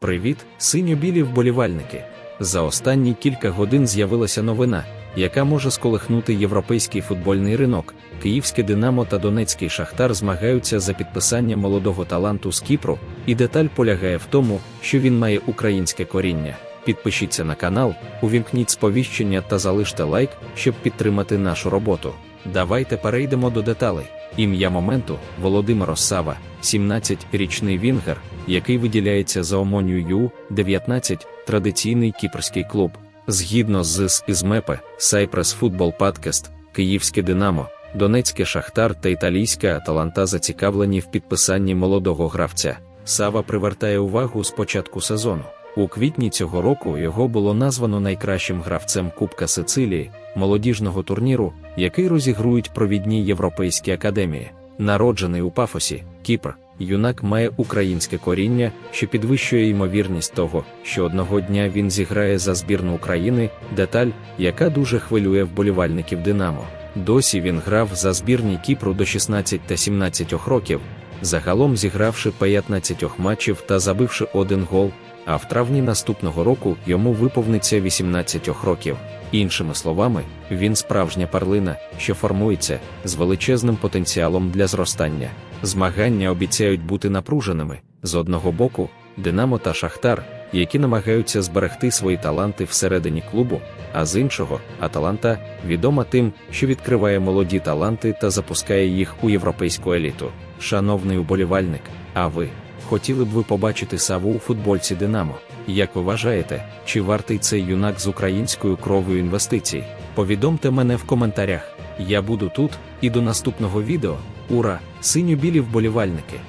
Привіт, синьо-білі вболівальники! За останні кілька годин з'явилася новина, яка може сколихнути європейський футбольний ринок. Київське Динамо та Донецький Шахтар змагаються за підписання молодого таланту з Кіпру, і деталь полягає в тому, що він має українське коріння. Підпишіться на канал, увімкніть сповіщення та залиште лайк, щоб підтримати нашу роботу. Давайте перейдемо до деталей. Ім'я моменту Володимир Осава, 17-річний Вінгер, який виділяється за Омонію 19, традиційний кіпрський клуб. Згідно з з Ізмепе, Cyprus Football Podcast, Київське Динамо, Донецьке Шахтар та італійська Аталанта зацікавлені в підписанні молодого гравця. Сава привертає увагу з початку сезону. У квітні цього року його було названо найкращим гравцем Кубка Сицилії, молодіжного турніру, який розігрують провідні європейські академії. Народжений у Пафосі, Кіпр, юнак має українське коріння, що підвищує ймовірність того, що одного дня він зіграє за збірну України, деталь, яка дуже хвилює вболівальників Динамо. Досі він грав за збірні Кіпру до 16 та 17 років, загалом зігравши 15 матчів та забивши один гол. А в травні наступного року йому виповниться 18 років. Іншими словами, він справжня парлина, що формується з величезним потенціалом для зростання. Змагання обіцяють бути напруженими з одного боку, Динамо та Шахтар, які намагаються зберегти свої таланти всередині клубу, а з іншого, Аталанта відома тим, що відкриває молоді таланти та запускає їх у європейську еліту. Шановний уболівальник, а ви? Хотіли б ви побачити Саву у футбольці Динамо? Як ви вважаєте, чи вартий цей юнак з українською кров'ю інвестицій? Повідомте мене в коментарях. Я буду тут, і до наступного відео. Ура, синьо-білі вболівальники!